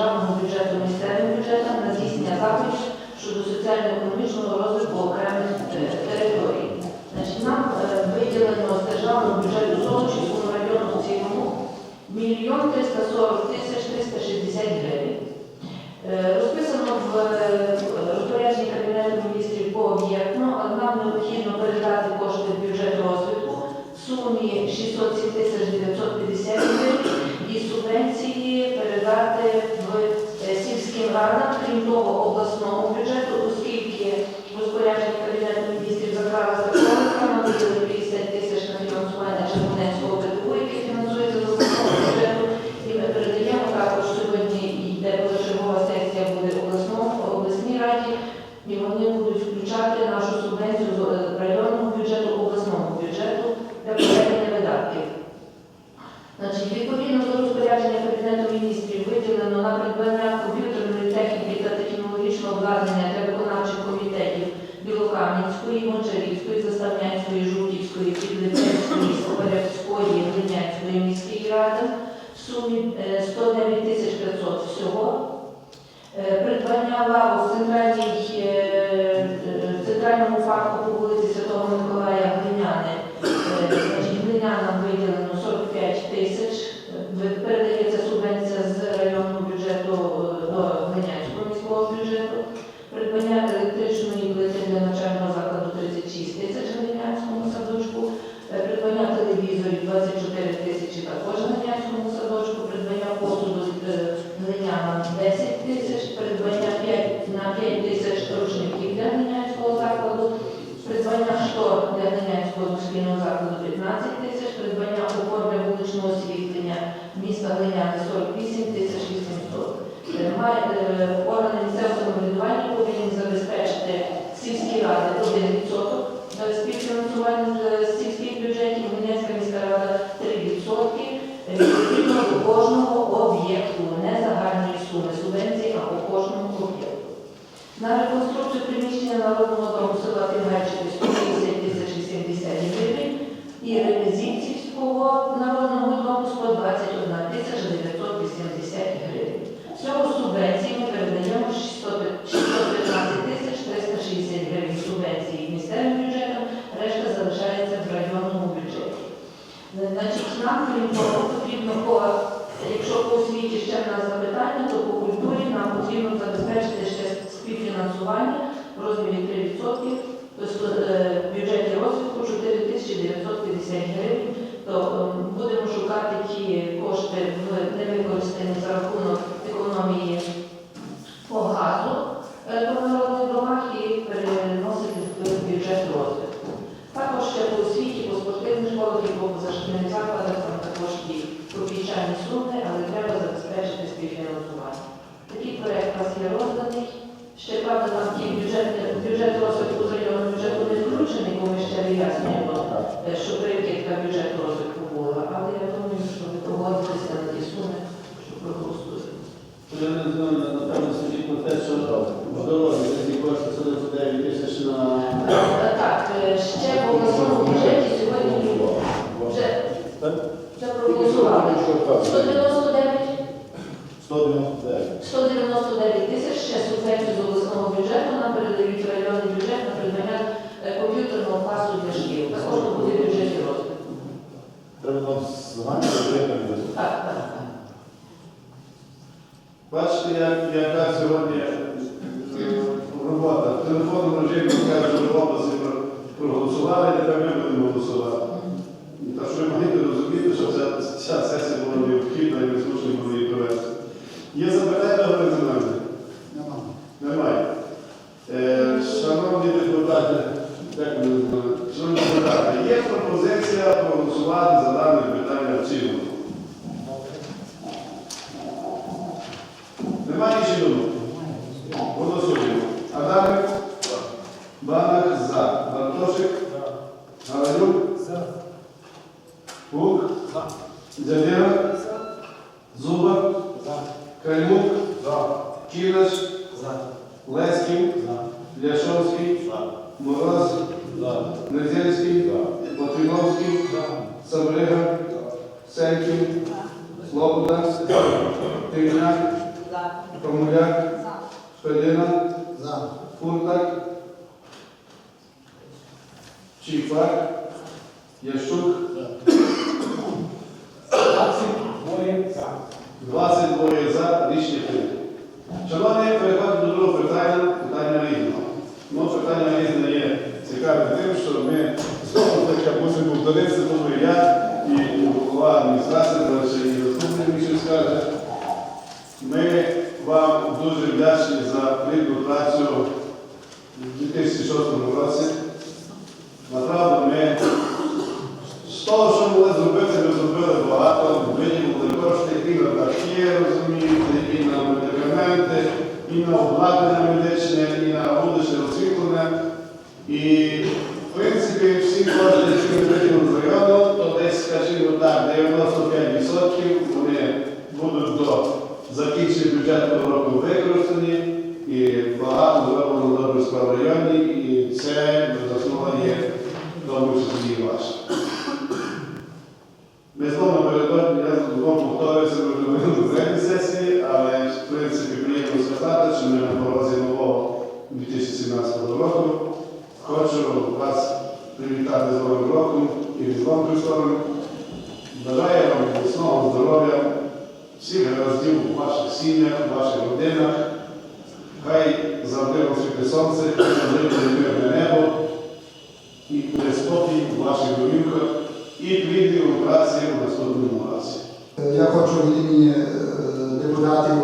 державного бюджету місцевим бюджетам на здійснення заходів щодо соціально-економічного розвитку окремих е, територій. Значить, Нам е, виділено з державного бюджету зону району цілому мільйон 340 607 тисяч 950 гривень і субвенції передати в е, сільським радам, крім того, обласного бюджету, оскільки розпорядження wypełniała w centralnej, w centralnym дошкільного закладу 15 тисяч, придбання опор для вуличного освітлення міста Глиняти 48 тисяч 800. Е, органи місцевого самоврядування повинні забезпечити. Бачите, як, яка сьогодні е, робота. В телефонному режимі кажуть, що в області проголосували, і тепер ми будемо голосувати. Та що ви могли розуміти, що ця, ця сесія була необхідна і ми змушені були її провести. Є запитання до мене? Немає. Е, шановні депутати, дякую. Шановні депутати, є пропозиція проголосувати за дане питання в цілому. Кальмук, За. Ківнаш, За. Леськів, За. Ляшовський, За. Мороз, За. Незельський, За. Матвіновський, За. Саврига, Сеньків, Слобода, Тимняк, Комуляк, Шпедина, Фуртак, Чіпак, Ящук. 22 за рішення прийнято. Шановні, переходимо до другого питання, питання різного. Ну, питання різне є цікаве тим, що ми знову таки мусимо повторитися, тому і я, і голова адміністрації, і заступник більше скаже. Ми вам дуже вдячні за плідну працю у 2006 році. Направду, ми з того, що могли зробити, ми зробили багато, виділили кошти і на дахи, розумієте, і на медикаменти, і на обладнання медичне, і на вуличне освітлення. І, в принципі, всі кошти, які ми виділили з району, то десь, скажімо так, 95% вони будуть до закінчення бюджетного року використані, і багато зроблено добрих справ в районі, і це безоснова є в тому числі і ваше. Ми знову напередодні, я знову повторююся, ми вже були на третій сесії, але в принципі приємно сказати, що ми на порозі нового 2017 року. Хочу вас привітати з Новим роком і Різдвом Христовим. Бажаю вам міцного здоров'я, всіх гараздів у ваших сім'ях, у ваших родинах. Хай завжди вам світе сонце, завжди мирне небо і буде спокій у ваших домівках і плідні у праці у наступному році. Я хочу від імені е, депутатів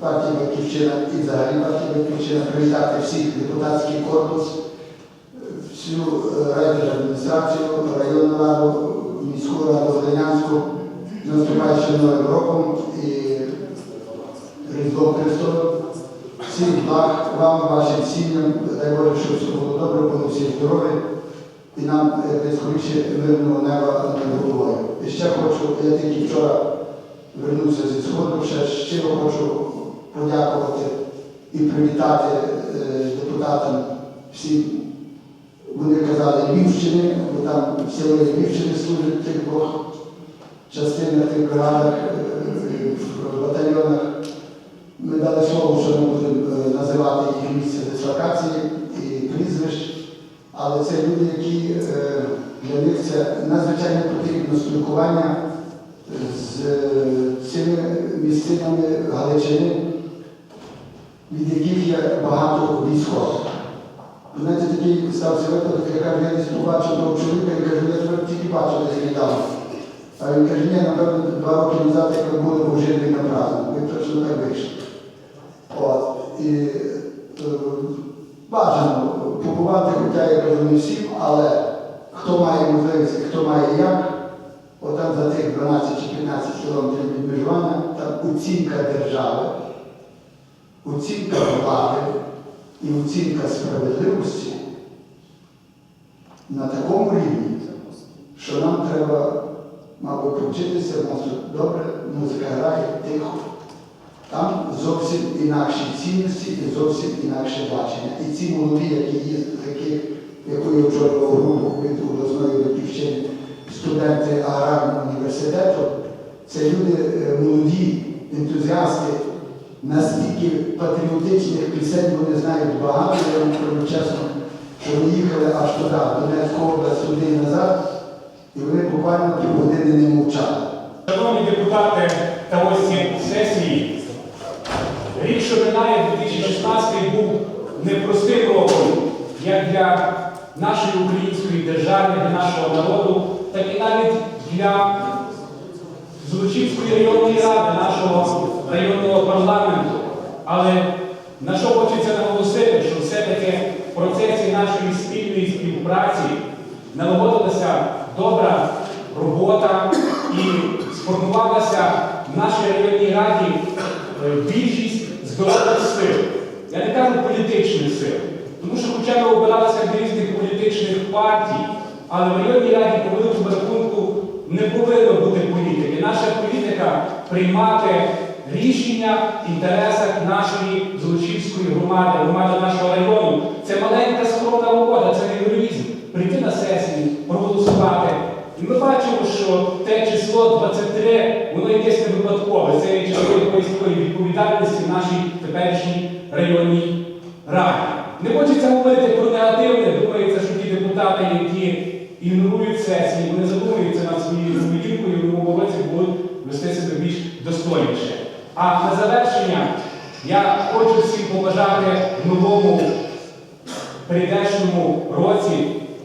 партії Батьківщина і взагалі партії Батьківщина привітати всіх депутатський корпус, всю райдержадміністрацію, районну раду, міську раду Волинянську з наступаючим новим роком і Різдвом Христовим. Всіх благ вам, вашим сім'ям, дай Боже, щоб все було добре, були всі здорові і нам найскоріше мирного неба над головою. І ще хочу, я тільки вчора вернувся зі Сходу, ще щиро хочу подякувати і привітати е, депутатам всім, вони казали Львівщини, бо там сили Львівщини служать тих двох частинах, тих бригадах, е, в батальйонах. Ми дали слово, що ми будемо е, називати їх місце дислокації і прізвищ. Але це люди, які е, для них це надзвичайно потрібно спілкування з е, цими місцинами Галичини, від яких є багато військових. Ви Знаєте, такий стався випадок, я я десь побачив того чоловіка і кажу, я тебе тільки бачив десь недавно. А він каже, ні, напевно, два роки назад, як ми були Жирні на праздник. Ми точно так вийшли. От. І е, бажано побувати, хоча я кажу всім, але хто має можливість, хто має як, отам за тих 12 чи 15 кілометрів від межування, там оцінка держави, оцінка влади і оцінка справедливості на такому рівні, що нам треба, мабуть, повчитися, в нас добре, музика грає, тихо. Там зовсім інакші цінності і зовсім інакше бачення. І ці молоді, які є, які, яку очолював групу від обласної батьківщини, студенти аграрного університету, це люди е, молоді, ентузіасти, настільки патріотичних пісень вони знають багато, я вам кажу чесно, що вони їхали аж туди, Донецьку область, і назад, і вони буквально півгодини не мовчали. Шановні депутати та гості сесії, рік, що минає 2016 був непростим роком як для нашої української держави, для нашого народу, так і навіть для Золочівської районної ради, нашого районного парламенту. Але на що хочеться наголосити, що все-таки в процесі нашої спільної співпраці налагодилася добра робота і сформувалася в нашій районній раді е, більшість здорових сил. Я не кажу політичних сил, тому що хоча ми обиралися від різних політичних партій, але в районній раді по великому рахунку не повинно бути політики. Наша політика приймати рішення в інтересах нашої Золочівської громади, громади нашого району. Це маленька скромна робота, це не героїзм. Прийти на сесію, проголосувати. І ми бачимо, що те число 23, воно якесь не випадкове. Це є частиною якоїсь такої відповідальності в нашій теперішній районній раді. Не хочеться говорити про негативне, думається, що ті депутати, які ігнорують сесії, вони задумуються над своєю поведінкою, в новому році будуть вести себе більш достойніше. А на завершення я хочу всім побажати в новому прийдешньому році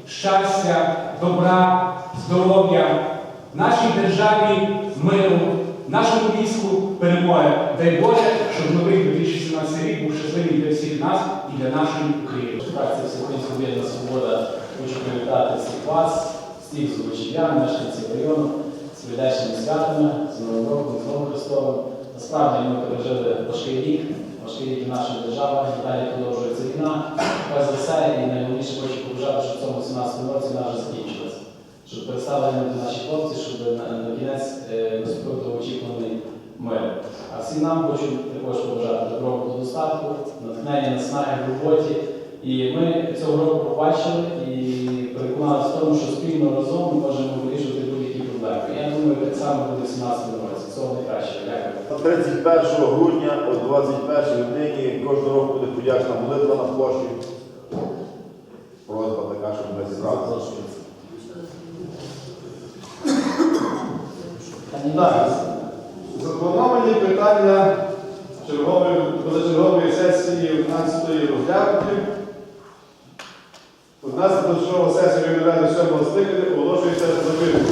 щастя, добра, здоров'я, нашій державі миру, нашому війську перемоги. Дай Боже, щоб новий 2017 рік був щасливий для всіх нас і для нашої України. Фракція Всеукраїнська об'єднана свобода хоче привітати всіх вас, всіх злочиян, мешканців району з прийдешніми святами, з Новим роком, з Новим Христовим. Насправді ми пережили важкий рік, важкий рік держава, і далі продовжується війна. Перш за все, і найголовніше хочу побажати, щоб в цьому 17 році вона вже закінчилася. Щоб гинути наші хлопці, щоб на, кінець е, наступив довгоочікуваний мир. А всім нам хочу також побажати доброго достатку, натхнення, наснаги в роботі. І ми цього року побачили і переконалися в тому, що спільно разом ми можемо вирішувати будь-які проблеми. Я думаю, так само буде в 17 році. Всього найкращого. Дякую. 31 грудня о 21 годині кожного року буде подячна молитва на площі. Просьба така, щоб ми зібралися. Так, заплановані питання чергової, позачергової сесії 11-ї розглянуті. 11 чергова сесія Ради 7 скликання оголошується закритою.